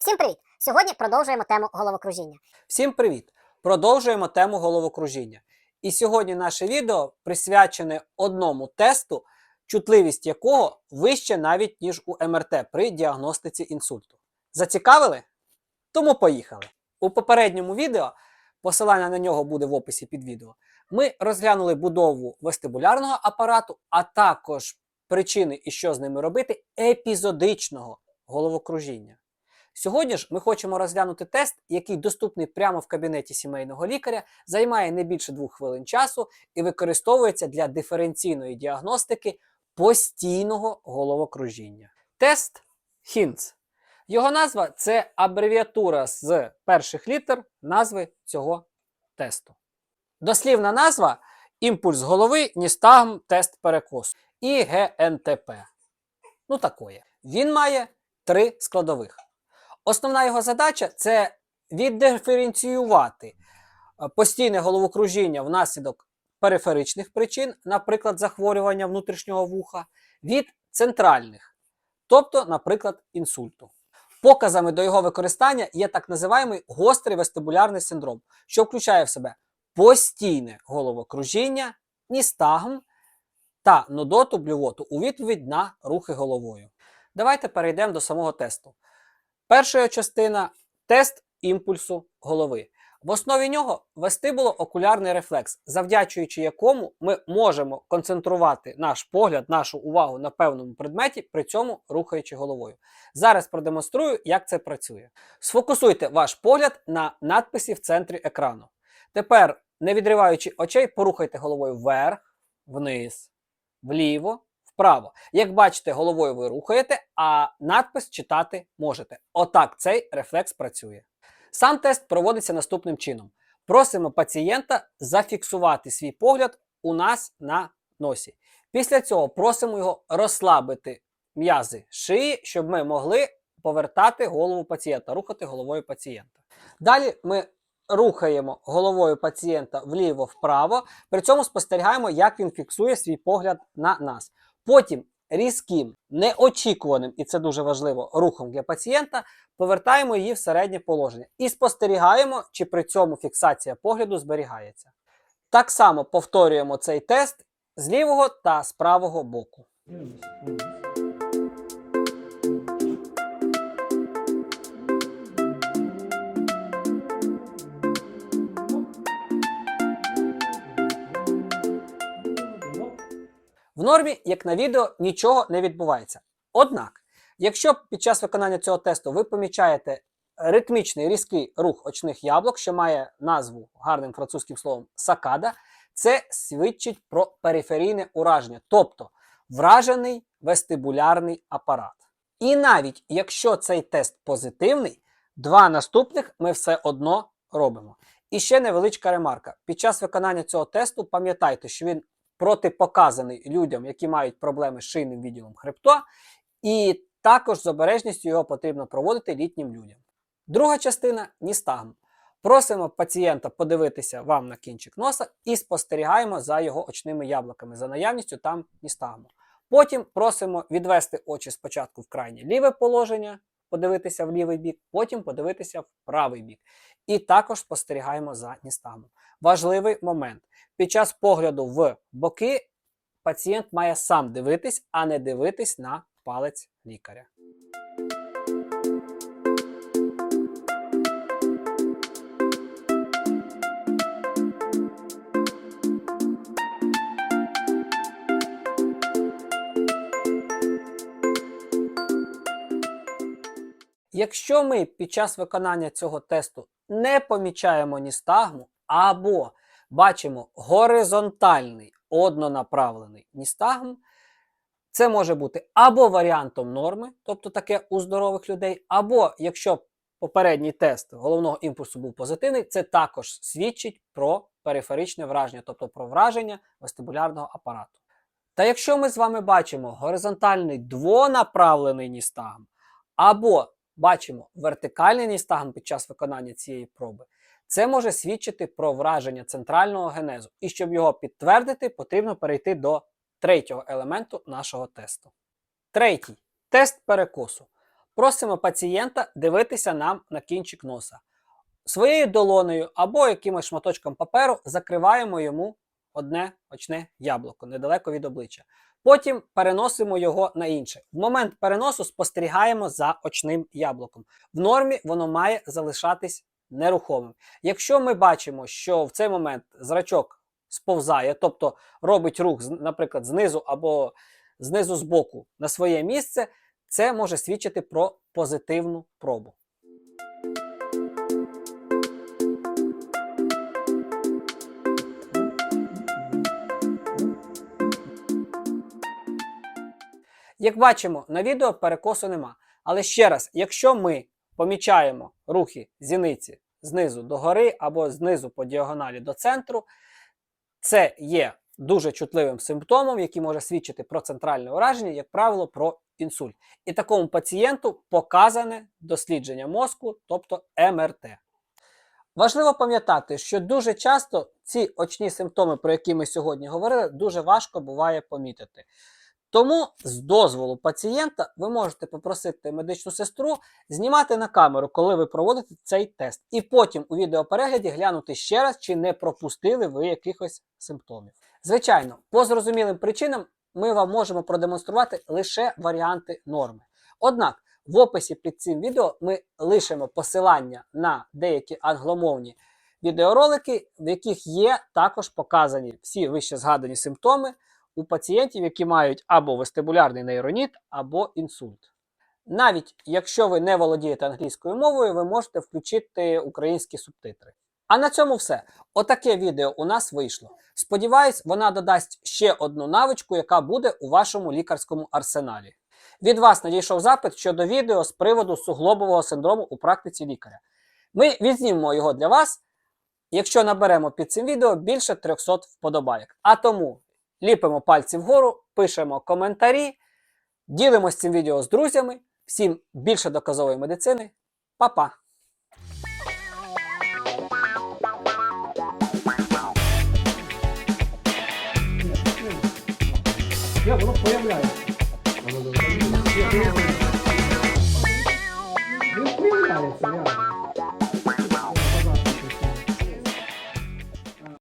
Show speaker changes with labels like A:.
A: Всім привіт! Сьогодні продовжуємо тему головокружіння.
B: Всім привіт! Продовжуємо тему головокружіння. І сьогодні наше відео присвячене одному тесту, чутливість якого вище навіть ніж у МРТ при діагностиці інсульту. Зацікавили? Тому поїхали. У попередньому відео, посилання на нього буде в описі під відео, ми розглянули будову вестибулярного апарату, а також причини і що з ними робити епізодичного головокружіння. Сьогодні ж ми хочемо розглянути тест, який доступний прямо в кабінеті сімейного лікаря, займає не більше двох хвилин часу і використовується для диференційної діагностики постійного головокружіння. Тест HINTS. Його назва це абревіатура з перших літер назви цього тесту. Дослівна назва імпульс голови, ністагм, тест перекосу і ГНТП. Ну такое. Він має три складових. Основна його задача це віддиференціювати е, постійне головокружіння внаслідок периферичних причин, наприклад, захворювання внутрішнього вуха, від центральних, тобто, наприклад, інсульту. Показами до його використання є так називаємий гострий вестибулярний синдром, що включає в себе постійне головокружіння, ністагм та нудоту блювоту у відповідь на рухи головою. Давайте перейдемо до самого тесту. Перша частина тест імпульсу голови. В основі нього вестибуло-окулярний рефлекс, завдячуючи якому ми можемо концентрувати наш погляд, нашу увагу на певному предметі, при цьому рухаючи головою. Зараз продемонструю, як це працює. Сфокусуйте ваш погляд на надписі в центрі екрану. Тепер, не відриваючи очей, порухайте головою вверх, вниз, вліво, вправо. Як бачите, головою ви рухаєте, а надпис читати можете. Отак цей рефлекс працює. Сам тест проводиться наступним чином: просимо пацієнта зафіксувати свій погляд у нас на носі. Після цього просимо його розслабити м'язи шиї, щоб ми могли повертати голову пацієнта, рухати головою пацієнта. Далі ми рухаємо головою пацієнта вліво-вправо, при цьому спостерігаємо, як він фіксує свій погляд на нас. Потім різким, неочікуваним, і це дуже важливо, рухом для пацієнта повертаємо її в середнє положення і спостерігаємо, чи при цьому фіксація погляду зберігається. Так само повторюємо цей тест з лівого та з правого боку. В нормі, як на відео, нічого не відбувається. Однак, якщо під час виконання цього тесту ви помічаєте ритмічний різкий рух очних яблук, що має назву гарним французьким словом сакада, це свідчить про периферійне ураження, тобто вражений вестибулярний апарат. І навіть якщо цей тест позитивний, два наступних ми все одно робимо. І ще невеличка ремарка: під час виконання цього тесту пам'ятайте, що він протипоказаний людям, які мають проблеми з шийним відділом хребта, і також з обережністю його потрібно проводити літнім людям. Друга частина ністагм. Просимо пацієнта подивитися вам на кінчик носа і спостерігаємо за його очними яблуками, за наявністю там ністагму. Потім просимо відвести очі спочатку в крайнє ліве положення, подивитися в лівий бік, потім подивитися в правий бік. І також спостерігаємо за ністагмом. Важливий момент. Під час погляду в боки пацієнт має сам дивитись, а не дивитись на палець лікаря. Якщо ми під час виконання цього тесту не помічаємо ністагму або бачимо горизонтальний однонаправлений ністагм, це може бути або варіантом норми, тобто таке у здорових людей, або якщо попередній тест головного імпульсу був позитивний, це також свідчить про периферичне враження, тобто про враження вестибулярного апарату. Та якщо ми з вами бачимо горизонтальний двонаправлений ністагм, або бачимо вертикальний ністагм під час виконання цієї проби, це може свідчити про враження центрального генезу. І щоб його підтвердити, потрібно перейти до третього елементу нашого тесту. Третій тест перекосу. Просимо пацієнта дивитися нам на кінчик носа. Своєю долонею або якимось шматочком паперу закриваємо йому одне очне яблуко недалеко від обличчя. Потім переносимо його на інше. В момент переносу спостерігаємо за очним яблуком. В нормі воно має залишатись нерухомим. Якщо ми бачимо, що в цей момент зрачок сповзає, тобто робить рух, наприклад, знизу або знизу з боку на своє місце, це може свідчити про позитивну пробу. Як бачимо, на відео перекосу нема. Але ще раз, якщо ми помічаємо рухи зіниці знизу до гори або знизу по діагоналі до центру, це є дуже чутливим симптомом, який може свідчити про центральне ураження, як правило, про інсульт. І такому пацієнту показане дослідження мозку, тобто МРТ. Важливо пам'ятати, що дуже часто ці очні симптоми, про які ми сьогодні говорили, дуже важко буває помітити. Тому з дозволу пацієнта ви можете попросити медичну сестру знімати на камеру, коли ви проводите цей тест, і потім у відеоперегляді глянути ще раз, чи не пропустили ви якихось симптомів. Звичайно, по зрозумілим причинам ми вам можемо продемонструвати лише варіанти норми. Однак в описі під цим відео ми лишимо посилання на деякі англомовні відеоролики, в яких є також показані всі вище згадані симптоми у пацієнтів, які мають або вестибулярний нейроніт, або інсульт. Навіть якщо ви не володієте англійською мовою, ви можете включити українські субтитри. А на цьому все. Отаке відео у нас вийшло. Сподіваюсь, вона додасть ще одну навичку, яка буде у вашому лікарському арсеналі. Від вас надійшов запит щодо відео з приводу суглобового синдрому у практиці лікаря. Ми відзнімемо його для вас, якщо наберемо під цим відео більше 300 вподобайок. А тому ліпимо пальці вгору, пишемо коментарі, ділимось цим відео з друзями. Всім більше доказової медицини. Па-па!
C: Я воно появляється.